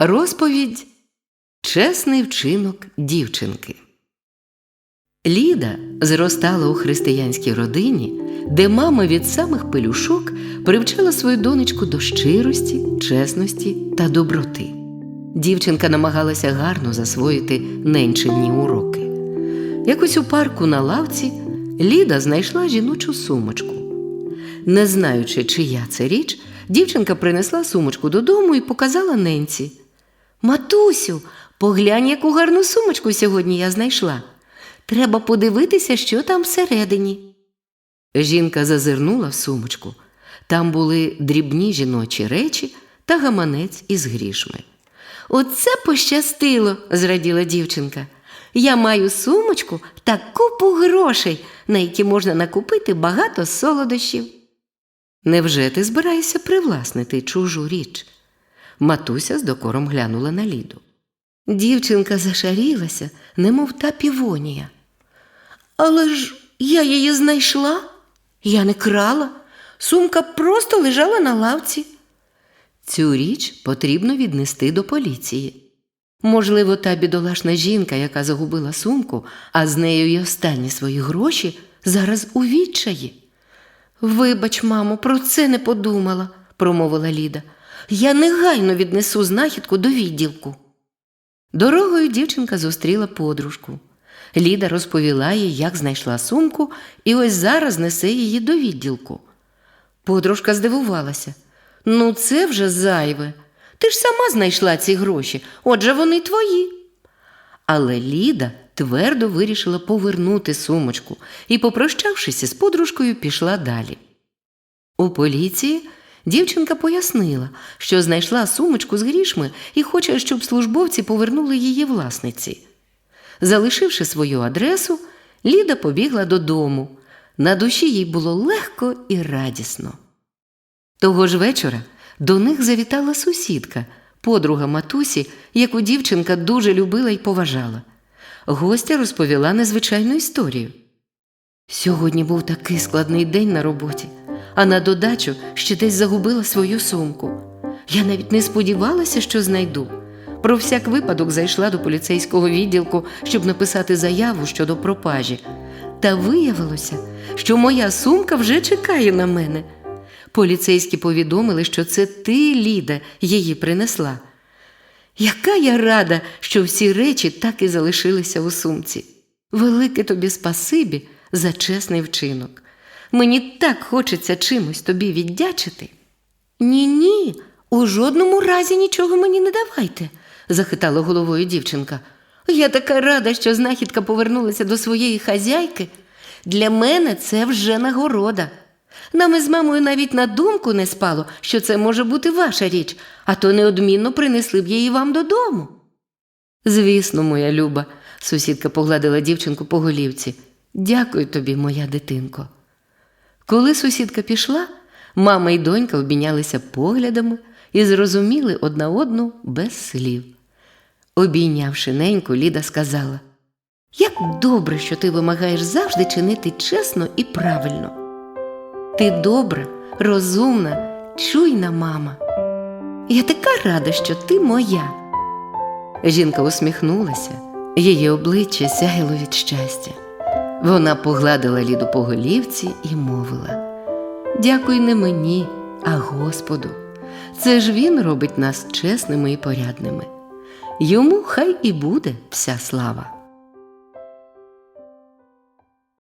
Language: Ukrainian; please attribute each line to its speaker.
Speaker 1: Розповідь Чесний вчинок дівчинки. Ліда зростала у християнській родині, де мама від самих пелюшок привчала свою донечку до щирості, чесності та доброти. Дівчинка намагалася гарно засвоїти ненчинні уроки. Якось у парку на лавці Ліда знайшла жіночу сумочку. Не знаючи, чия це річ, дівчинка принесла сумочку додому і показала ненці. Матусю, поглянь, яку гарну сумочку сьогодні я знайшла. Треба подивитися, що там всередині. Жінка зазирнула в сумочку. Там були дрібні жіночі речі та гаманець із грішми. Оце пощастило, зраділа дівчинка. Я маю сумочку та купу грошей, на які можна накупити багато солодощів. Невже ти збираєшся привласнити чужу річ? Матуся з докором глянула на Ліду. Дівчинка зашарілася, немов та півонія. Але ж я її знайшла. Я не крала. Сумка просто лежала на лавці. Цю річ потрібно віднести до поліції. Можливо, та бідолашна жінка, яка загубила сумку, а з нею й останні свої гроші, зараз у відчаї. Вибач, мамо, про це не подумала, промовила Ліда. Я негайно віднесу знахідку до відділку. Дорогою дівчинка зустріла подружку. Ліда розповіла їй, як знайшла сумку, і ось зараз несе її до відділку. Подружка здивувалася. Ну, це вже зайве. Ти ж сама знайшла ці гроші, отже, вони твої. Але Ліда твердо вирішила повернути сумочку і, попрощавшись із подружкою, пішла далі. У поліції дівчинка пояснила, що знайшла сумочку з грішми і хоче, щоб службовці повернули її власниці. Залишивши свою адресу, Ліда побігла додому. На душі їй було легко і радісно. Того ж вечора до них завітала сусідка, подруга матусі, яку дівчинка дуже любила і поважала. Гостя розповіла незвичайну історію. Сьогодні був такий складний день на роботі, а на додачу ще десь загубила свою сумку. Я навіть не сподівалася, що знайду. Про всяк випадок зайшла до поліцейського відділку, щоб написати заяву щодо пропажі. Та виявилося, що моя сумка вже чекає на мене. Поліцейські повідомили, що це ти, Ліда, її принесла. Яка я рада, що всі речі так і залишилися у сумці. Велике тобі спасибі за чесний вчинок. Мені так хочеться чимось тобі віддячити. Ні, ні, у жодному разі нічого мені не давайте, захитала головою дівчинка. Я така рада, що знахідка повернулася до своєї хазяйки. Для мене це вже нагорода. Нам із мамою навіть на думку не спало, що це може бути ваша річ, а то неодмінно принесли б її вам додому. Звісно, моя люба, сусідка погладила дівчинку по голівці. Дякую тобі, моя дитинко. Коли сусідка пішла, мама і донька обмінялися поглядами і зрозуміли одна одну без слів. Обійнявши неньку, Ліда сказала: Як добре, що ти вимагаєш завжди чинити чесно і правильно. Ти добра, розумна, чуйна мама. Я така рада, що ти моя. Жінка усміхнулася, її обличчя сяяло від щастя. Вона погладила Ліду по голівці і мовила: Дякуй не мені, а Господу. Це ж він робить нас чесними і порядними. Йому хай і буде вся слава.